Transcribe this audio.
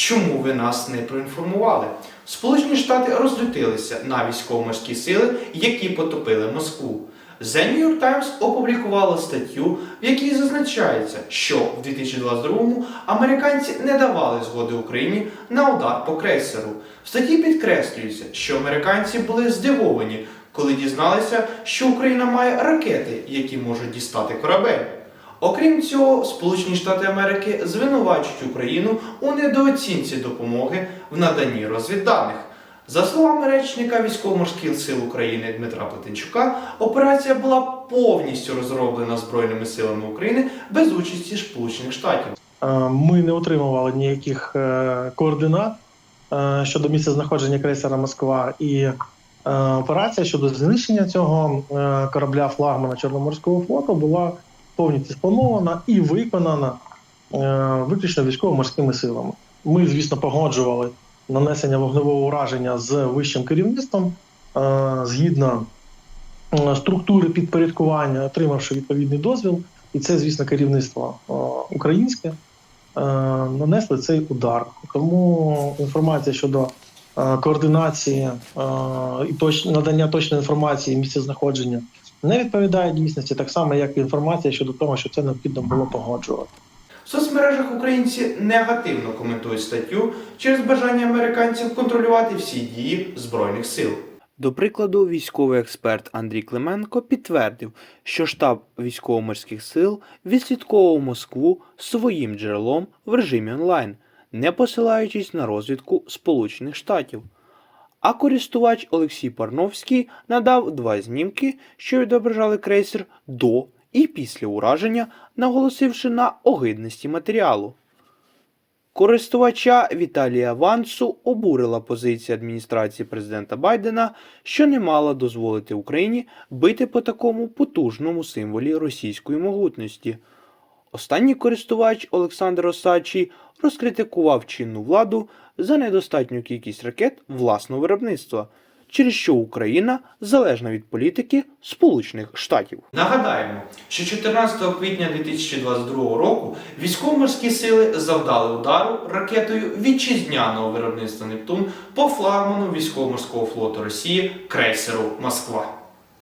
Чому ви нас не проінформували? Сполучені Штати розлютилися на військово-морські сили, які потопили Москву. The New York Times опублікувало статтю, в якій зазначається, що в 2022-му американці не давали згоди Україні на удар по крейсеру. В статті підкреслюється, що американці були здивовані, коли дізналися, що Україна має ракети, які можуть дістати корабель. Окрім цього, Сполучені Штати Америки звинувачують Україну у недооцінці допомоги в наданні розвідданих. За словами речника військово-морських сил України Дмитра Плетенчука, операція була повністю розроблена Збройними силами України без участі Сполучених Штатів. Е, Ми не отримували ніяких е, координат е, щодо місця знаходження крейсера Москва, і операція щодо знищення цього корабля флагмана Чорноморського флоту була повністю спланована і виконана е, виключно військово-морськими силами. Ми, звісно, погоджували нанесення вогневого ураження з вищим керівництвом е, згідно е, структури підпорядкування, отримавши відповідний дозвіл. І це, звісно, керівництво українське нанесли цей удар. Тому інформація щодо координації і надання точної інформації місця знаходження не відповідає дійсності, так само як і інформація щодо того, що це необхідно було погоджувати. В соцмережах українці негативно коментують статтю через бажання американців контролювати всі дії Збройних сил. До прикладу, військовий експерт Андрій Клименко підтвердив, що штаб військово-морських сил відслідковував Москву своїм джерелом в режимі онлайн, не посилаючись на розвідку Сполучених Штатів. А користувач Олексій Парновський надав два знімки, що відображали крейсер до і після ураження, наголосивши на огидності матеріалу. Користувача Віталія Вансу обурила позиція адміністрації президента Байдена, що не мала дозволити Україні бити по такому потужному символі російської могутності. Останній користувач Олександр Осадчий розкритикував чинну владу за недостатню кількість ракет власного виробництва, через що Україна залежна від політики Сполучених Штатів. Нагадаємо, що 14 квітня 2022 року військово-морські сили завдали удару ракетою вітчизняного виробництва Нептун по флагману військово-морського флоту Росії крейсеру Москва.